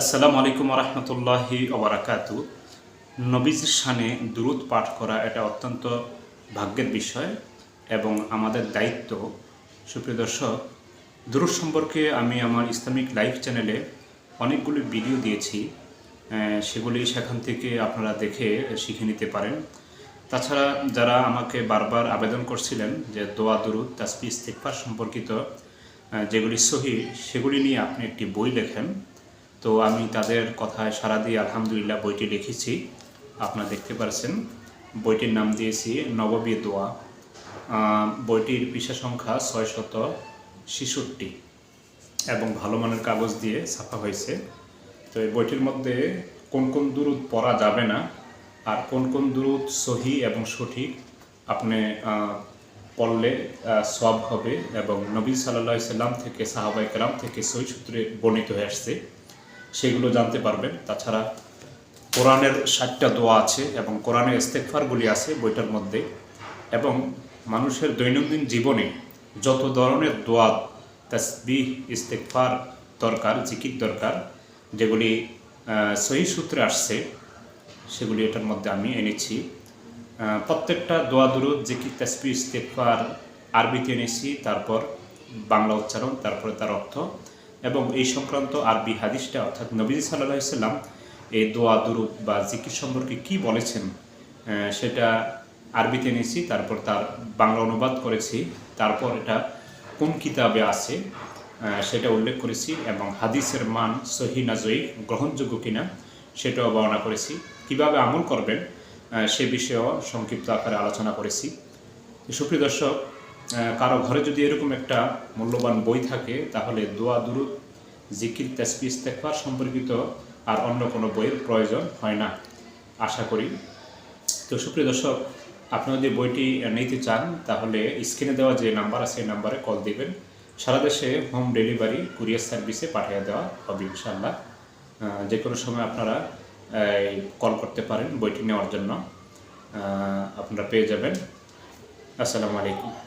আসসালামু আলাইকুম রহমতুল্লাহি ওবরাকাতু নবীজির শানে দুরুদ পাঠ করা এটা অত্যন্ত ভাগ্যের বিষয় এবং আমাদের দায়িত্ব। সুপ্রিয় দর্শক, দুরুদ সম্পর্কে আমি আমার ইসলামিক লাইভ চ্যানেলে অনেকগুলি ভিডিও দিয়েছি। সেগুলি সেখান থেকে আপনারা দেখে শিখে নিতে পারেন। তাছাড়া যারা আমাকে বারবার আবেদন করছিলেন যে দোয়া, দুরুদ তাসপি ইস্তেকফার সম্পর্কিত যেগুলি সহি, সেগুলি নিয়ে আপনি একটি বই লেখেন। তো আমি তাদের কথায় সাড়া দিয়ে আলহামদুলিল্লাহ বইটি লিখেছি। আপনারা দেখতে পারছেন, বইটির নাম দিয়েছি নববী দোয়া। বইটির পৃষ্ঠা সংখ্যা ছয় শত ছেষট্টি এবং ভালো মানের কাগজ দিয়ে ছাপা হয়েছে। তো এই বইটির মধ্যে কোন কোন দুরুদ পড়া যাবে না আর কোন কোন দুরুদ সহি এবং সঠিক আপনি পড়লে সব হবে এবং নবী সাল্লাহ সাল্লাম থেকে সাহাবাই কালাম থেকে সহি সূত্রে বর্ণিত হয়ে আসছে। সেগুলো জানতে পারবেন। তাছাড়া কোরআনের ষাটটা দোয়া আছে এবং কোরআনের ইস্তেকফারগুলি আছে বইটার মধ্যে। এবং মানুষের দৈনন্দিন জীবনে যত ধরনের দোয়া, তাসবিহ ইস্তেকফার দরকার, জিকির দরকার, যেগুলি সহি সূত্রে আসছে, সেগুলি এটার মধ্যে আমি এনেছি। প্রত্যেকটা দোয়া দুরুদ, জিকির তাসবি ইস্তেকফার আরবিতে এনেছি, তারপর বাংলা উচ্চারণ, তারপরে তার অর্থ। এবং এই সংক্রান্ত আরবি হাদিসটা অর্থাৎ নবী সাল্লাহ সাল্লাম এই দোয়া, দুরুদ বা জিকির সম্পর্কে কি বলেছেন সেটা আরবিতে এনেছি, তারপর তার বাংলা অনুবাদ করেছি, তারপর এটা কোন কিতাবে আছে সেটা উল্লেখ করেছি এবং হাদিসের মান সহি না জয়ী গ্রহণযোগ্য কিনা, সেটাও বর্ণনা করেছি। কীভাবে আমল করবেন সে বিষয়েও সংক্ষিপ্ত আকারে আলোচনা করেছি। সুপ্রিয় দর্শক কারও ঘরে যদি এরকম একটা মূল্যবান বই থাকে, তাহলে দোয়া, দুরুদ, জিকির তেসপি ইস্তেকফার সম্পর্কিত আর অন্য কোনো বইয়ের প্রয়োজন হয় না, আশা করি। তো সুপ্রিয় দর্শক, আপনারা যদি বইটি নিতে চান, তাহলে স্ক্রিনে দেওয়া যে নাম্বার আছে, সেই নাম্বারে কল দিবেন। সারা দেশে হোম ডেলিভারি, কুরিয়ার সার্ভিসে পাঠিয়ে দেওয়া হবে ইনশাল্লাহ যে কোনো সময় আপনারা কল করতে পারেন বইটি নেওয়ার জন্য। আপনারা পেয়ে যাবেন। আসসালামু আলাইকুম।